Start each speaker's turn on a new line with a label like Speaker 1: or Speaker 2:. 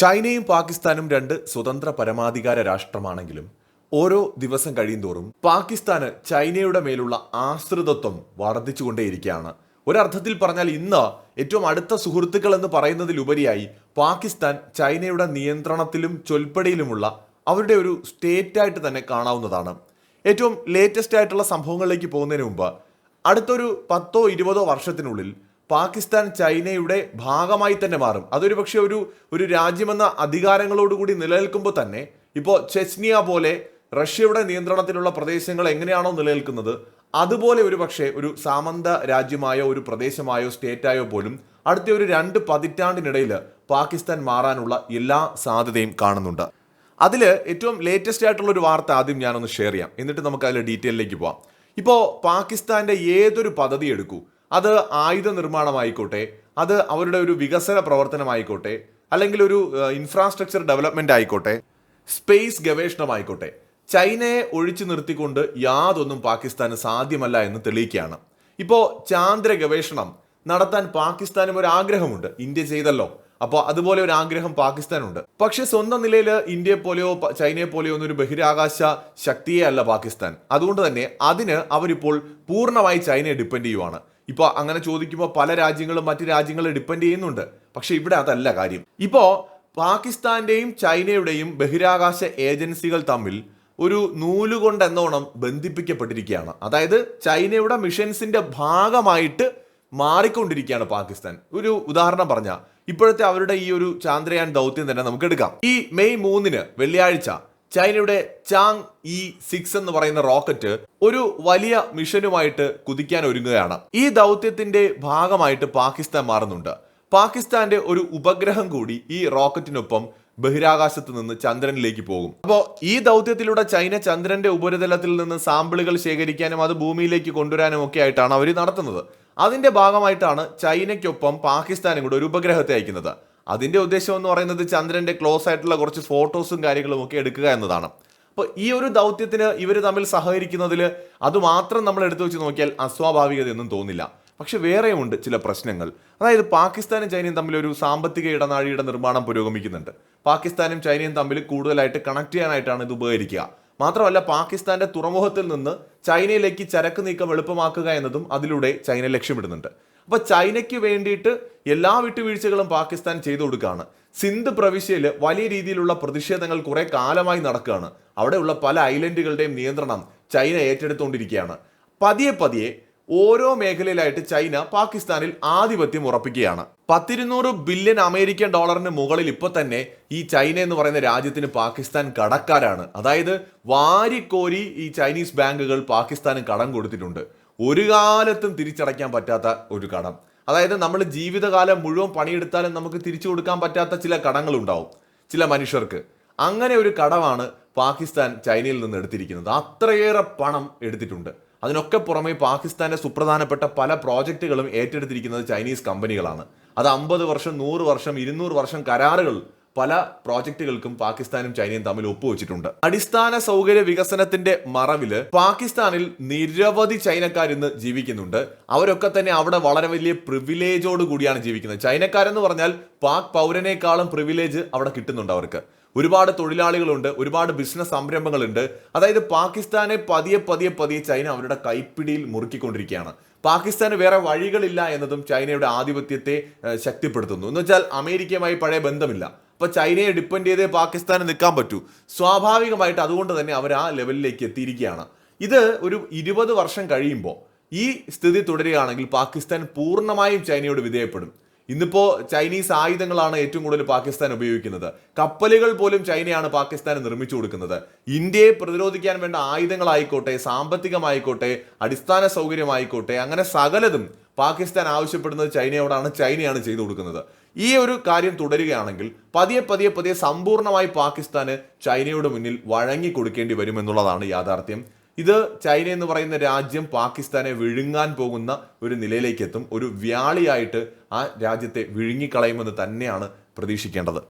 Speaker 1: ചൈനയും പാകിസ്ഥാനും രണ്ട് സ്വതന്ത്ര പരമാധികാര രാഷ്ട്രമാണെങ്കിലും ഓരോ ദിവസം കഴിയുന്തോറും പാകിസ്ഥാന് ചൈനയുടെ മേലുള്ള ആശ്രിതത്വം വർദ്ധിച്ചുകൊണ്ടേയിരിക്കുകയാണ്. ഒരർത്ഥത്തിൽ പറഞ്ഞാൽ ഇന്ന് ഏറ്റവും അടുത്ത സുഹൃത്തുക്കൾ എന്ന് പറയുന്നതിലുപരിയായി പാകിസ്ഥാൻ ചൈനയുടെ നിയന്ത്രണത്തിലും ചൊൽപ്പടിയിലുമുള്ള അവരുടെ ഒരു സ്റ്റേറ്റായിട്ട് തന്നെ കാണാവുന്നതാണ്. ഏറ്റവും ലേറ്റസ്റ്റ് ആയിട്ടുള്ള സംഭവങ്ങളിലേക്ക് പോകുന്നതിന് മുമ്പ് അടുത്തൊരു പത്തോ ഇരുപതോ വർഷത്തിനുള്ളിൽ പാകിസ്ഥാൻ ചൈനയുടെ ഭാഗമായി തന്നെ മാറും. അതൊരു പക്ഷേ ഒരു ഒരു രാജ്യമെന്ന അധികാരങ്ങളോടുകൂടി നിലനിൽക്കുമ്പോൾ തന്നെ ഇപ്പോൾ ചെച്നിയ പോലെ റഷ്യയുടെ നിയന്ത്രണത്തിലുള്ള പ്രദേശങ്ങൾ എങ്ങനെയാണോ നിലനിൽക്കുന്നത് അതുപോലെ ഒരു പക്ഷേ ഒരു സാമന്ത രാജ്യമായോ ഒരു പ്രദേശമായോ സ്റ്റേറ്റായോ പോലും അടുത്ത ഒരു രണ്ട് പതിറ്റാണ്ടിനിടയിൽ പാകിസ്ഥാൻ മാറാനുള്ള എല്ലാ സാധ്യതയും കാണുന്നുണ്ട്. അതിൽ ഏറ്റവും ലേറ്റസ്റ്റ് ആയിട്ടുള്ള ഒരു വാർത്ത ആദ്യം ഞാനൊന്ന് ഷെയർ ചെയ്യാം. എന്നിട്ട് നമുക്ക് അതിൽ ഡീറ്റെയിലേക്ക് പോവാം. ഇപ്പോൾ പാകിസ്ഥാന്റെ ഏതൊരു പദ്ധതി എടുക്കൂ? അത് ആയുധ നിർമ്മാണമായിക്കോട്ടെ അത് അവരുടെ ഒരു വികസന പ്രവർത്തനമായിക്കോട്ടെ അല്ലെങ്കിൽ ഒരു ഇൻഫ്രാസ്ട്രക്ചർ ഡെവലപ്മെന്റ് ആയിക്കോട്ടെ സ്പേസ് ഗവേഷണമായിക്കോട്ടെ ചൈനയെ ഒഴിച്ചു നിർത്തിക്കൊണ്ട് യാതൊന്നും പാകിസ്ഥാന് സാധ്യമല്ല എന്ന് തെളിയിക്കുകയാണ്. ഇപ്പോൾ ചാന്ദ്ര ഗവേഷണം നടത്താൻ പാകിസ്ഥാനും ഒരു ആഗ്രഹമുണ്ട് ഇന്ത്യ ചെയ്തല്ലോ. അപ്പോൾ അതുപോലെ ഒരു ആഗ്രഹം പാകിസ്ഥാനുണ്ട്. പക്ഷെ സ്വന്തം നിലയിൽ ഇന്ത്യയെ പോലെയോ ചൈനയെ പോലെയോ ഒന്നും ഒരു ബഹിരാകാശ ശക്തിയെ അല്ല പാകിസ്ഥാൻ. അതുകൊണ്ട് തന്നെ അതിന് അവരിപ്പോൾ പൂർണമായി ചൈനയെ ഡിപ്പെൻഡ് ചെയ്യുവാണ്. ഇപ്പോൾ അങ്ങനെ ചോദിക്കുമ്പോൾ പല രാജ്യങ്ങളും മറ്റ് രാജ്യങ്ങളെ ഡിപ്പെൻഡ് ചെയ്യുന്നുണ്ട്. പക്ഷേ ഇവിടെ അതല്ല കാര്യം. ഇപ്പോൾ പാകിസ്ഥാന്റെയും ചൈനയുടെയും ബഹിരാകാശ ഏജൻസികൾ തമ്മിൽ ഒരു നൂലുകൊണ്ട് എന്നോണം ബന്ധിപ്പിക്കപ്പെട്ടിരിക്കുകയാണ്. അതായത് ചൈനയുടെ മിഷൻസിന്റെ ഭാഗമായിട്ട് മാറിക്കൊണ്ടിരിക്കുകയാണ് പാകിസ്ഥാൻ. ഒരു ഉദാഹരണം പറഞ്ഞ ഇപ്പോഴത്തെ അവരുടെ ഈ ഒരു ചാന്ദ്രയാൻ ദൗത്യം തന്നെ നമുക്ക് എടുക്കാം. ഈ മെയ് മൂന്നിന് വെള്ളിയാഴ്ച ചൈനയുടെ ചാങ് ഇ സിക്സ് എന്ന് പറയുന്ന റോക്കറ്റ് ഒരു വലിയ മിഷനുമായിട്ട് കുതിക്കാൻ ഒരുങ്ങുകയാണ്. ഈ ദൗത്യത്തിന്റെ ഭാഗമായിട്ട് പാകിസ്ഥാൻ മാറുന്നുണ്ട്. പാകിസ്ഥാന്റെ ഒരു ഉപഗ്രഹം കൂടി ഈ റോക്കറ്റിനൊപ്പം ബഹിരാകാശത്ത് നിന്ന് ചന്ദ്രനിലേക്ക് പോകും. അപ്പോൾ ഈ ദൗത്യത്തിലൂടെ ചൈന ചന്ദ്രന്റെ ഉപരിതലത്തിൽ നിന്ന് സാമ്പിളുകൾ ശേഖരിക്കാനും അത് ഭൂമിയിലേക്ക് കൊണ്ടുവരാനും ഒക്കെ ആയിട്ടാണ് അവർ നടത്തുന്നത്. അതിന്റെ ഭാഗമായിട്ടാണ് ചൈനയ്ക്കൊപ്പം പാകിസ്ഥാനും കൂടെ ഒരു ഉപഗ്രഹത്തെ അയക്കുന്നത്. അതിന്റെ ഉദ്ദേശം എന്ന് പറയുന്നത് ചന്ദ്രന്റെ ക്ലോസ് ആയിട്ടുള്ള കുറച്ച് ഫോട്ടോസും കാര്യങ്ങളും ഒക്കെ എടുക്കുക എന്നതാണ്. അപ്പോൾ ഈ ഒരു ദൗത്യത്തിന് ഇവർ തമ്മിൽ സഹകരിക്കുന്നതിൽ അതുമാത്രം നമ്മൾ എടുത്തു വെച്ച് നോക്കിയാൽ അസ്വാഭാവികതയൊന്നും തോന്നില്ല. പക്ഷെ വേറെയുമുണ്ട് ചില പ്രശ്നങ്ങൾ. അതായത് പാകിസ്ഥാനും ചൈനയും തമ്മിൽ ഒരു സാമ്പത്തിക ഇടനാഴിയുടെ നിർമ്മാണം പുരോഗമിക്കുന്നുണ്ട്. പാകിസ്ഥാനും ചൈനയും തമ്മിൽ കൂടുതലായിട്ട് കണക്ട് ചെയ്യാനായിട്ടാണ് ഇത് ഉപകരിക്കുക. മാത്രമല്ല പാകിസ്ഥാന്റെ തുറമുഖത്തിൽ നിന്ന് ചൈനയിലേക്ക് ചരക്ക് നീക്കം എളുപ്പമാക്കുക എന്നതും അതിലൂടെ ചൈന ലക്ഷ്യമിടുന്നുണ്ട്. അപ്പൊ ചൈനയ്ക്ക് വേണ്ടിയിട്ട് എല്ലാ വിട്ടുവീഴ്ചകളും പാകിസ്ഥാൻ ചെയ്തു കൊടുക്കുകയാണ്. സിന്ധ് പ്രവിശ്യയിൽ വലിയ രീതിയിലുള്ള പ്രതിഷേധങ്ങൾ കുറേ കാലമായി നടക്കുകയാണ്. അവിടെയുള്ള പല ഐലൻഡുകളുടെയും നിയന്ത്രണം ചൈന ഏറ്റെടുത്തുകൊണ്ടിരിക്കുകയാണ്. പതിയെ പതിയെ ഓരോ മേഖലയിലായിട്ട് ചൈന പാകിസ്ഥാനിൽ ആധിപത്യം ഉറപ്പിക്കുകയാണ്. പത്തിരുന്നൂറ് ബില്യൺ അമേരിക്കൻ ഡോളറിന് മുകളിൽ ഇപ്പൊ തന്നെ ഈ ചൈന എന്ന് പറയുന്ന രാജ്യത്തിന് പാകിസ്ഥാൻ കടക്കാരാണ്. അതായത് വാരിക്കോരി ഈ ചൈനീസ് ബാങ്കുകൾ പാകിസ്ഥാന് കടം കൊടുത്തിട്ടുണ്ട്. ഒരു കാലത്തും തിരിച്ചടയ്ക്കാൻ പറ്റാത്ത ഒരു കടം. അതായത് നമ്മൾ ജീവിതകാലം മുഴുവൻ പണിയെടുത്താലും നമുക്ക് തിരിച്ചു കൊടുക്കാൻ പറ്റാത്ത ചില കടങ്ങളുണ്ടാവും. ചില മനുഷ്യർക്ക്. അങ്ങനെ ഒരു കടമാണ് പാകിസ്ഥാൻ ചൈനയിൽ നിന്ന് എടുത്തിരിക്കുന്നത്. അത്രയേറെ പണം എടുത്തിട്ടുണ്ട്. അതിനൊക്കെ പുറമെ പാകിസ്ഥാന്റെ സുപ്രധാനപ്പെട്ട പല പ്രോജക്റ്റുകളും ഏറ്റെടുത്തിരിക്കുന്നത് ചൈനീസ് കമ്പനികളാണ്. അത് അമ്പത് വർഷം നൂറ് വർഷം ഇരുന്നൂറ് വർഷം കരാറുകൾ പല പ്രോജക്റ്റുകൾക്കും പാകിസ്ഥാനും ചൈനയും തമ്മിൽ ഒപ്പുവെച്ചിട്ടുണ്ട്. അടിസ്ഥാന സൗകര്യ വികസനത്തിന്റെ മറവിൽ പാകിസ്ഥാനിൽ നിരവധി ചൈനക്കാർ ഇന്ന് ജീവിക്കുന്നുണ്ട്. അവരൊക്കെ തന്നെ അവിടെ വളരെ വലിയ പ്രിവിലേജോട് കൂടിയാണ് ജീവിക്കുന്നത്. ചൈനക്കാരെന്ന് പറഞ്ഞാൽ പാക് പൗരനേക്കാളും പ്രിവിലേജ് അവിടെ കിട്ടുന്നുണ്ട് അവർക്ക്. ഒരുപാട് തൊഴിലാളികളുണ്ട് ഒരുപാട് ബിസിനസ് സംരംഭങ്ങളുണ്ട്. അതായത് പാകിസ്ഥാനെ പതിയെ പതിയെ പതിയെ ചൈന അവരുടെ കൈപ്പിടിയിൽ മുറുക്കിക്കൊണ്ടിരിക്കുകയാണ്. പാകിസ്ഥാന് വേറെ വഴികളില്ല എന്നതും ചൈനയുടെ ആധിപത്യത്തെ ശക്തിപ്പെടുത്തുന്നു. എന്ന് വെച്ചാൽ അമേരിക്കയുമായി പഴയ ബന്ധമില്ല. അപ്പൊ ചൈനയെ ഡിപ്പെൻഡ് ചെയ്തേ പാകിസ്ഥാന് നിൽക്കാൻ പറ്റൂ. സ്വാഭാവികമായിട്ട് അതുകൊണ്ട് തന്നെ അവർ ആ ലെവലിലേക്ക് എത്തിയിരിക്കുകയാണ്. ഇത് ഒരു ഇരുപത് വർഷം കഴിയുമ്പോൾ ഈ സ്ഥിതി തുടരുകയാണെങ്കിൽ പാകിസ്ഥാൻ പൂർണമായും ചൈനയോട് വിധേയപ്പെടും. ഇന്നിപ്പോ ചൈനീസ് ആയുധങ്ങളാണ് ഏറ്റവും കൂടുതൽ പാകിസ്ഥാൻ ഉപയോഗിക്കുന്നത്. കപ്പലുകൾ പോലും ചൈനയാണ് പാകിസ്ഥാൻ നിർമ്മിച്ചു കൊടുക്കുന്നത്. ഇന്ത്യയെ പ്രതിരോധിക്കാൻ വേണ്ട ആയുധങ്ങളായിക്കോട്ടെ സാമ്പത്തികമായിക്കോട്ടെ അടിസ്ഥാന സൗകര്യമായിക്കോട്ടെ അങ്ങനെ സകലതും പാകിസ്ഥാൻ ആവശ്യപ്പെടുന്നത് ചൈനയോടാണ് ചൈനയാണ് ചെയ്തു കൊടുക്കുന്നത്. ഈ ഒരു കാര്യം തുടരുകയാണെങ്കിൽ പതിയെ പതിയെ പതിയെ സമ്പൂർണമായി പാകിസ്ഥാന് ചൈനയുടെ മുന്നിൽ വഴങ്ങി കൊടുക്കേണ്ടി വരുമെന്നുള്ളതാണ് യാഥാർത്ഥ്യം. ഇത് ചൈന എന്ന് പറയുന്ന രാജ്യം പാകിസ്ഥാനെ വിഴുങ്ങാൻ പോകുന്ന ഒരു നിലയിലേക്ക് എത്തും ഒരു വ്യാളിയായിട്ട് ആ രാജ്യത്തെ വിഴുങ്ങിക്കളയുമെന്ന് തന്നെയാണ് പ്രതീക്ഷിക്കേണ്ടത്.